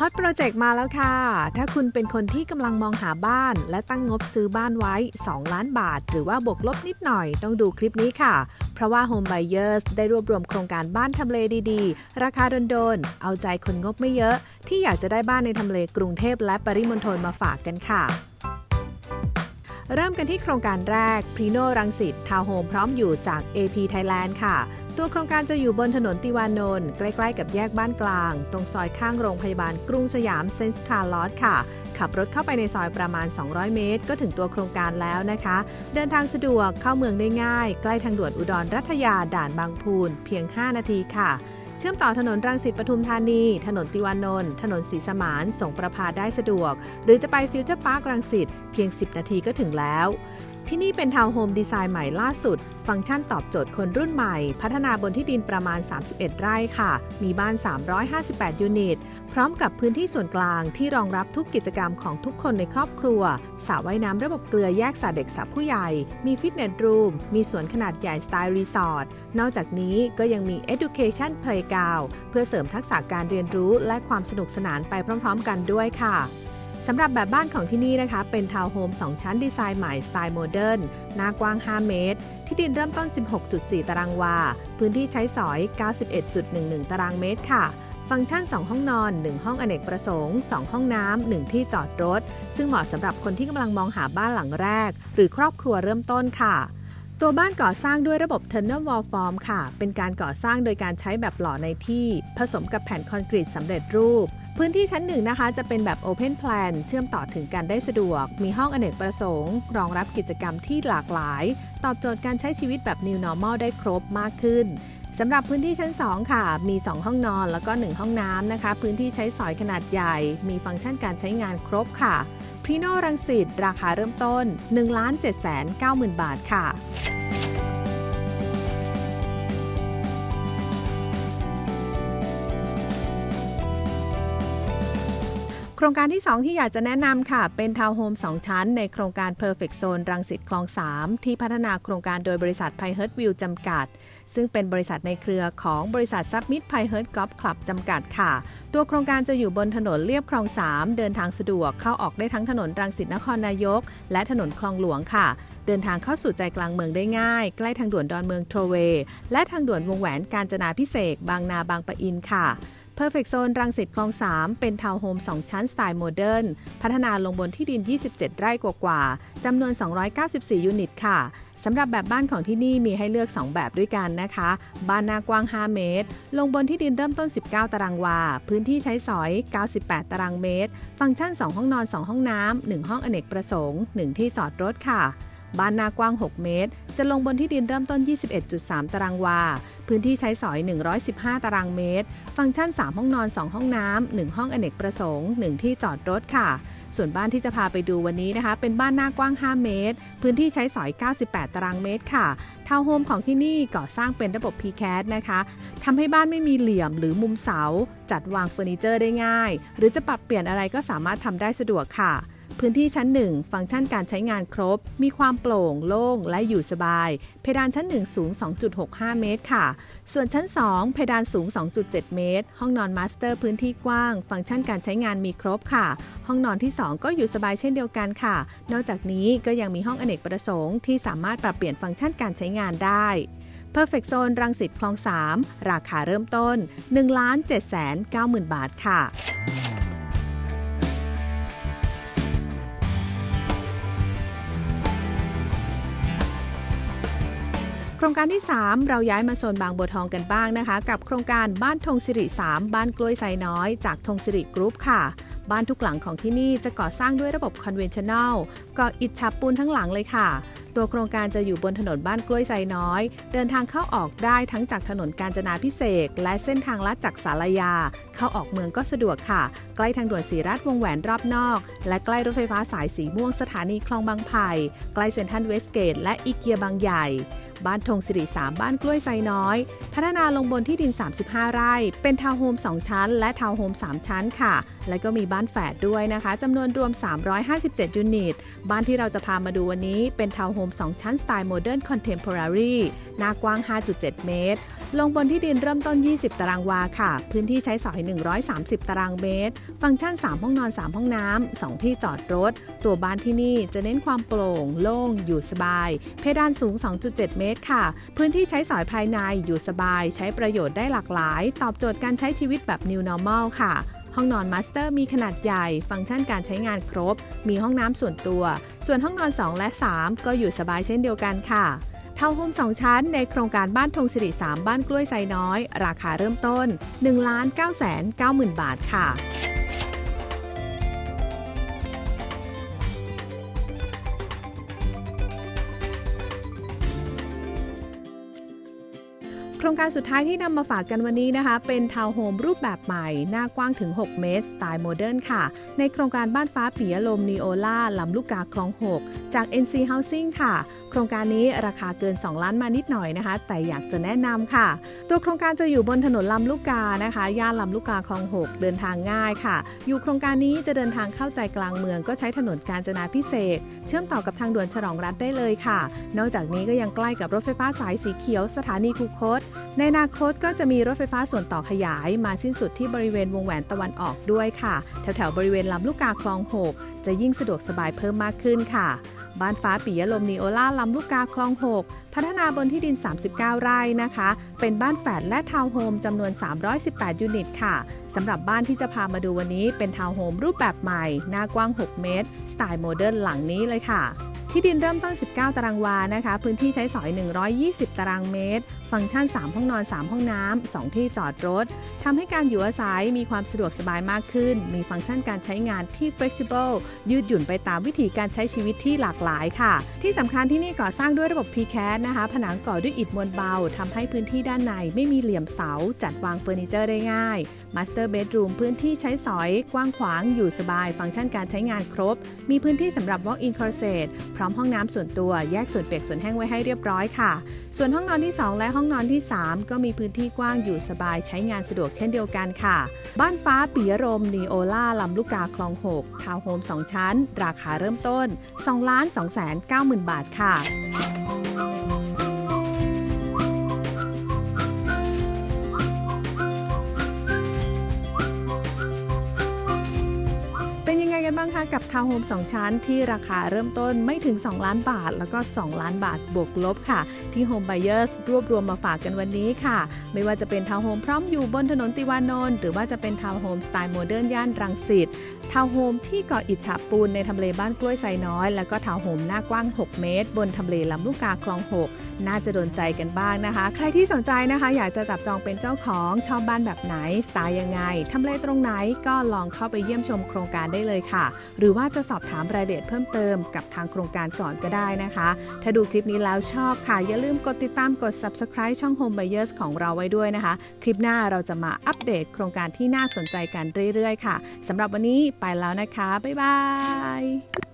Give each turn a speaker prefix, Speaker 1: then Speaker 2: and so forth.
Speaker 1: ฮอตโปรเจกต์มาแล้วค่ะ ถ้าคุณเป็นคนที่กำลังมองหาบ้าน และตั้งงบซื้อบ้านไว้ 2 ล้านบาท หรือว่าบวกลบนิดหน่อยต้องดูคลิปนี้ค่ะ เพราะว่า Home Buyers ได้รวบรวมโครงการบ้านทำเลดีๆ ราคาโดนๆ เอาใจคนงบไม่เยอะ ที่อยากจะได้บ้านในทำเลกรุงเทพและปริมณฑลมาฝากกันค่ะ เริ่มกันที่โครงการแรกพรีโนรังสิตทาวน์โฮมพร้อมอยู่จาก AP Thailand ค่ะ ตัวโครงการจะอยู่บนถนนติวานนท์ใกล้ๆกับแยกบ้านกลาง ตรงซอยข้างโรงพยาบาลกรุงสยามเซนส์คาร์ลอสค่ะ ขับรถเข้าไปในซอยประมาณ 200 เมตร ก็ถึงตัวโครงการแล้วนะคะ เดินทางสะดวกเข้าเมืองได้ง่าย ใกล้ทางด่วนอุดรรัตยาด่านบางพูน เพียง 5 นาทีค่ะ เชื่อมต่อถนนรังสิตปทุมธานี ถนนติวานนท์ ถนนศรีสมานส่งประพาได้สะดวก หรือจะไปฟิวเจอร์พาร์ครังสิตเพียง 10 นาทีก็ถึงแล้ว ที่นี่เป็นทาวน์โฮมดีไซน์ใหม่ล่าสุด ฟังก์ชันตอบโจทย์คนรุ่นใหม่ พัฒนาบนที่ดินประมาณ 31 ไร่ค่ะ มีบ้าน 358 ยูนิต พร้อมกับพื้นที่ส่วนกลางที่รองรับทุกกิจกรรมของทุกคนในครอบครัวสระว่ายน้ำระบบเกลือแยกสระเด็กสระผู้ใหญ่ มีฟิตเนสรูม มีสวนขนาดใหญ่สไตล์รีสอร์ท นอกจากนี้ก็ยังมี Education Playground เพื่อเสริมทักษะการเรียนรู้และความสนุกสนานไปพร้อม ๆ กันด้วยค่ะ สำหรับแบบบ้านของที่นี่นะคะ เป็นทาวน์โฮม 2 ชั้นดีไซน์ใหม่สไตล์โมเดิร์นหน้ากว้าง 5 เมตร ที่ดินเริ่มต้น 16.4 ตารางวา พื้นที่ใช้สอย 91.11 ตารางเมตรค่ะ ฟังก์ชัน 2 ห้องนอน 1 ห้องอเนกประสงค์ 2 ห้องน้ำ 1 ที่จอดรถ ซึ่งเหมาะสำหรับคนที่กำลังมองหาบ้านหลังแรก หรือครอบครัวเริ่มต้นค่ะตัวบ้านก่อสร้างด้วยระบบ Tunnel Wall Form ค่ะ เป็นการก่อสร้างโดยการใช้แบบหล่อในที่ ผสมกับแผ่นคอนกรีตสำเร็จรูป พื้นที่ชั้นหนึ่งนะคะ จะเป็นแบบ Open Plan เชื่อมต่อถึงกันได้สะดวก มีห้องอเนกประสงค์ รองรับกิจกรรมที่หลากหลาย ตอบโจทย์การใช้ชีวิตแบบ New Normal ได้ครบมากขึ้นสำหรับพื้นที่ชั้น 2 ค่ะ มี 2 ห้องนอนแล้วก็ 1 ห้องน้ำนะคะ พื้นที่ใช้สอยขนาดใหญ่ มีฟังก์ชันการใช้งานครบค่ะพรีโนรังสิตราคาเริ่มต้น 1 7 9 0 0 0 0 บาทค่ะ โครงการที่ 2 ที่อยากจะแนะนำค่ะ เป็นทาวน์โฮม 2 ชั้น ในโครงการ Perfect Zone รังสิตคลอง 3 ที่พัฒนาโครงการโดยบริษัท p i h e r t View จำกัด ซึ่งเป็นบริษัทในเครือของบริษัท Submit p i h e r t Golf Club จำกัดค่ะ ตัวโครงการจะอยู่บนถนนเลียบคลอง 3 เดินทางสะดวกเข้าออกได้ทั้งถนนรังสิตนครนายก และถนนคลองหลวงค่ะ เดินทางเข้าสู่ใจกลางเมืองได้ง่าย ใกล้ทางด่วนดอนเมืองโทรเวย์และทางด่วนวงแหวนกาญจนาพิเศษกบางนาบางปะอินค่ะ Perfect Zone รังสิตคลอง 3 เป็นทาวน์โฮม 2 ชั้นสไตล์โมเดิร์น พัฒนาลงบนที่ดิน 27 ไร่กว่าๆจำนวน 294 ยูนิตค่ะสำหรับแบบบ้านของที่นี่มีให้เลือก 2 แบบด้วยกันนะคะ บ้านหน้ากว้าง 5 เมตร ลงบนที่ดินเริ่มต้น 19 ตารางวา พื้นที่ใช้สอย 98 ตารางเมตร ฟังก์ชัน 2 ห้องนอน 2 ห้องน้ำ1ห้องอเนกประสงค์ 1 ที่จอดรถค่ะ บ้านหน้ากว้าง 6 เมตร จะลงบนที่ดินเริ่มต้น 21.3 ตารางวา พื้นที่ใช้สอย 115 ตารางเมตร ฟังก์ชัน 3 ห้องนอน 2 ห้องน้ำ 1 ห้องอเนกประสงค์ 1 ที่จอดรถค่ะ ส่วนบ้านที่จะพาไปดูวันนี้นะคะ เป็นบ้านหน้ากว้าง 5 เมตร พื้นที่ใช้สอย 98 ตารางเมตรค่ะ ทาวน์โฮมของที่นี่ก่อสร้างเป็นระบบ PCAT นะคะทำให้บ้านไม่มีเหลี่ยมหรือมุมเสา จัดวางเฟอร์นิเจอร์ได้ง่าย หรือจะปรับเปลี่ยนอะไรก็สามารถทำได้สะดวกค่ะ พื้นที่ชั้น 1 ฟังก์ชันการใช้งานครบ มีความโปร่งโล่งและอยู่สบาย เพดานชั้น 1 สูง 2.65 เมตรค่ะ ส่วนชั้น 2 เพดานสูง 2.7 เมตร ห้องนอนมาสเตอร์พื้นที่กว้าง ฟังก์ชันการใช้งานมีครบค่ะ ห้องนอนที่ 2 ก็อยู่สบายเช่นเดียวกันค่ะ นอกจากนี้ก็ยังมีห้องอเนกประสงค์ที่สามารถปรับเปลี่ยนฟังก์ชันการใช้งานได้ Perfect Zone รังสิตคลอง 3 ราคาเริ่มต้น 1 7 9 0 0 0 0 บาทค่ะ โครงการที่ 3 เราย้ายมาโซนบางบัวทองกันบ้างนะคะ กับโครงการบ้านธงสิริ 3 บ้านกล้วยไซน้อย จากธงสิริกรุ๊ปค่ะ บ้านทุกหลังของที่นี่จะก่อสร้างด้วยระบบคอนเวนชั่นแนลก่ออิฐฉาบปูนทั้งหลังเลยค่ะ ตัวโครงการจะอยู่บนถนนบ้านกล้วยไซน้อย เดินทางเข้าออกได้ทั้งจากถนนกาญจนาพิเศษและเส้นทางลัดจากสารยา เข้าออกเมืองก็สะดวกค่ะ ใกล้ทางด่วนสีราชวงแหวนรอบนอก และใกล้รถไฟฟ้าสายสีม่วงสถานีคลองบางไผ่ใกล้เซ็นทรัลเวสเกตและอีเกียบางใหญ่ บ้านธงสิริ3บ้านกล้วยไซน้อย พัฒนาลงบนที่ดิน 35 ไร่ เป็นทาวน์โฮม 2 ชั้น และทาวน์โฮม 3 ชั้นค่ะ และก็มีบ้านแฝดด้วยนะคะจำนวนรวม 357 ยูนิต บ้านที่เราจะพามาดูวันนี้เป็นทาวน์โฮมม 2 ชั้นสไตล์โมเดิร์นคอนเทม p o r a r y หน้ากว้าง 5.7 เมตร ลงบนที่ดินเริ่มต้น 20 ตารางวาค่ะ พื้นที่ใช้สอย 130 ตารางเมตร ฟังก์ชัน 3 ห้องนอน 3 ห้องน้ำ 2 ที่จอดรถ ตัวบ้านที่นี่จะเน้นความโปร่ง โล่ง อยู่สบาย เพดานสูง 2.7 เมตรค่ะ พื้นที่ใช้สอยภายในอยู่สบาย ใช้ประโยชน์ได้หลากหลาย ตอบโจทย์การใช้ชีวิตแบบ New Normal ค่ะ ห้องนอนมาสเตอร์มีขนาดใหญ่ ฟังก์ชันการใช้งานครบ มีห้องน้ำส่วนตัว ส่วนห้องนอน 2 และ 3 ก็อยู่สบายเช่นเดียวกันค่ะทาวน์โฮม2 ชั้นในโครงการบ้านธงสิริ 3 บ้านกล้วยไซน้อย ราคาเริ่มต้น 1 9 9 0 0 0 0 บาทค่ะ รงการสุดท้ายที่นำมาฝากกันวันนี้นะคะ เป็นทาวน์โฮมรูปแบบใหม่ หน้ากว้างถึง 6 เมตร สไตล์โมเดิร์นค่ะ ในโครงการบ้านฟ้าปิยลมนีโอล่าลำลูกกาคลอง 6 จาก NC Housing ค่ะ โครงการนี้ราคาเกิน 2 ล้านมานิดหน่อยนะคะ แต่อยากจะแนะนำค่ะ ตัวโครงการจะอยู่บนถนนลำลูกกานะคะย่านลำลูกกาคลอง 6 เดินทางง่ายค่ะ อยู่โครงการนี้จะเดินทางเข้าใจกลางเมือง ก็ใช้ถนนกาญจนาพิเศษ เชื่อมต่อกับทางด่วนฉลองรัฐได้เลยค่ะ นอกจากนี้ก็ยังใกล้กับรถไฟฟ้าสายสีเขียวสถานีคูคตในอนาคตก็จะมีรถไฟฟ้าส่วนต่อขยายมาสิ้นสุดที่บริเวณวงแหวนตะวันออกด้วยค่ะ แถวๆบริเวณลำลูกกาคลอง6จะยิ่งสะดวกสบายเพิ่มมากขึ้นค่ะ บ้านฟ้าปิยลมนีโอล่าลำลูกกาคลอง6พัฒนาบนที่ดิน 39 ไร่นะคะ เป็นบ้านแฝดและทาวน์โฮมจำนวน 318 ยูนิตค่ะสำหรับบ้านที่จะพามาดูวันนี้เป็นทาวน์โฮมรูปแบบใหม่ หน้ากว้าง 6 เมตร สไตล์โมเดิร์นหลังนี้เลยค่ะ ที่ดินเริ่มต้น 19 ตารางวานะคะ พื้นที่ใช้สอย 120 ตารางเมตร ฟังก์ชัน 3 ห้องนอน 3 ห้องน้ำ 2 ที่จอดรถ ทำให้การอยู่อาศัยมีความสะดวกสบายมากขึ้น มีฟังก์ชันการใช้งานที่ flexible ยืดหยุ่นไปตามวิถีการใช้ชีวิตที่หลากหลายค่ะ ที่สำคัญที่นี่ก่อสร้างด้วยระบบ PCAT นะคะ ผนังก่อด้วยอิฐมวลเบา ทำให้พื้นที่ด้านในไม่มีเหลี่ยมเสา จัดวางเฟอร์นิเจอร์ได้ง่าย Master Bedroom พื้นที่ใช้สอย กว้างขวาง อยู่สบาย ฟังก์ชันการใช้งานครบ มีพื้นที่สำหรับ Walk-in closet พร้อมห้องน้ำส่วนตัวแยกส่วนเปียกส่วนแห้งไว้ให้เรียบร้อยค่ะ ส่วนห้องนอนที่ 2 และห้องนอนที่ 3 ก็มีพื้นที่กว้างอยู่สบายใช้งานสะดวกเช่นเดียวกันค่ะ บ้านฟ้าปิยรมนีโอล่าลำลูกกาคลอง 6 ทาวน์โฮม 2 ชั้น ราคาเริ่มต้น 2 2 9 0 0 0 0 บาทค่ะ กันบ้างคะกับทาวน์โฮม2 ชั้นที่ราคาเริ่มต้นไม่ถึง 2 ล้านบาท แล้วก็ 2 ล้านบาทบวกลบค่ะ ที่ Home Buyers รวบรวมมาฝากกันวันนี้ค่ะ ไม่ว่าจะเป็นทาวน์โฮมพร้อมอยู่บนถนนติวานนท์หรือว่าจะเป็นทาวน์โฮมสไตล์โมเดิร์นย่านรังสิตทาวน์โฮมที่เกาะอิฐฉาบปูนในทำเลบ้านกล้วยไซน้อย แล้วก็ทาวน์โฮมหน้ากว้าง 6 เมตร บนทำเลลำลูกกาคลอง 6 น่าจะโดนใจกันบ้างนะคะ ใครที่สนใจนะคะ อยากจะจับจองเป็นเจ้าของชอบบ้านแบบไหนสไตล์ยังไงทำเลตรงไหนก็ลองเข้าไปเยี่ยมชมโครงการได้เลยค่ะหรือว่าจะสอบถามรายละเอียดเพิ่มเติมกับทางโครงการก่อนก็ได้นะคะ ถ้าดูคลิปนี้แล้วชอบค่ะ อย่าลืมกดติดตามกด subscribe ช่อง Home Buyers ของเราไว้ด้วยนะคะ คลิปหน้าเราจะมาอัปเดตโครงการที่น่าสนใจกันเรื่อยๆ ค่ะสำหรับวันนี้ไปแล้วนะคะ บ๊ายบาย